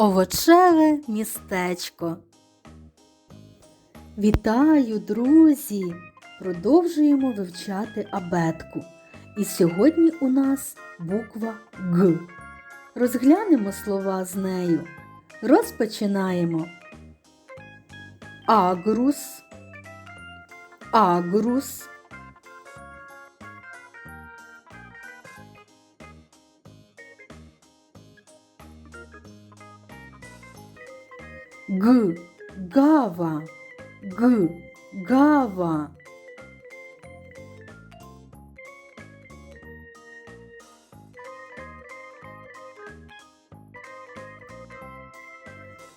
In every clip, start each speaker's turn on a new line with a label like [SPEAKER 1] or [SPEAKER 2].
[SPEAKER 1] Овочеве містечко. Вітаю, друзі! Продовжуємо вивчати абетку. І сьогодні у нас буква Г. Розглянемо слова з нею. Розпочинаємо. Агрус. Агрус. Г. Гава. Г. Гава.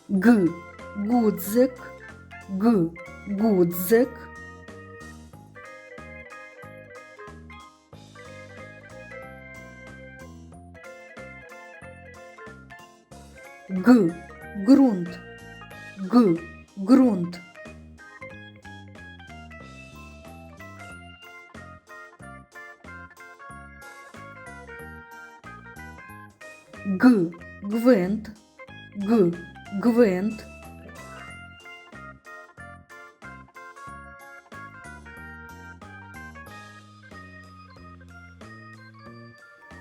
[SPEAKER 1] Г. Гудзик. Г. Гудзик. Г. Грунт. Г. Грунт. Г. Гвинт. Г. Гвинт.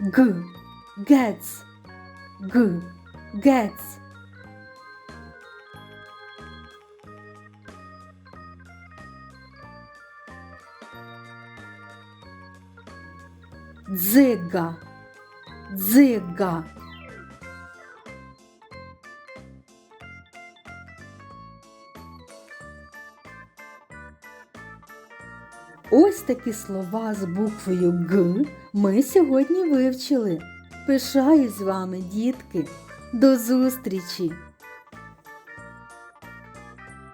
[SPEAKER 1] Г. Гец. Г. Гец. Дзига. Дзига. Ось такі слова з буквою Г ми сьогодні вивчили. Пишаюсь з вами, дітки. До зустрічі!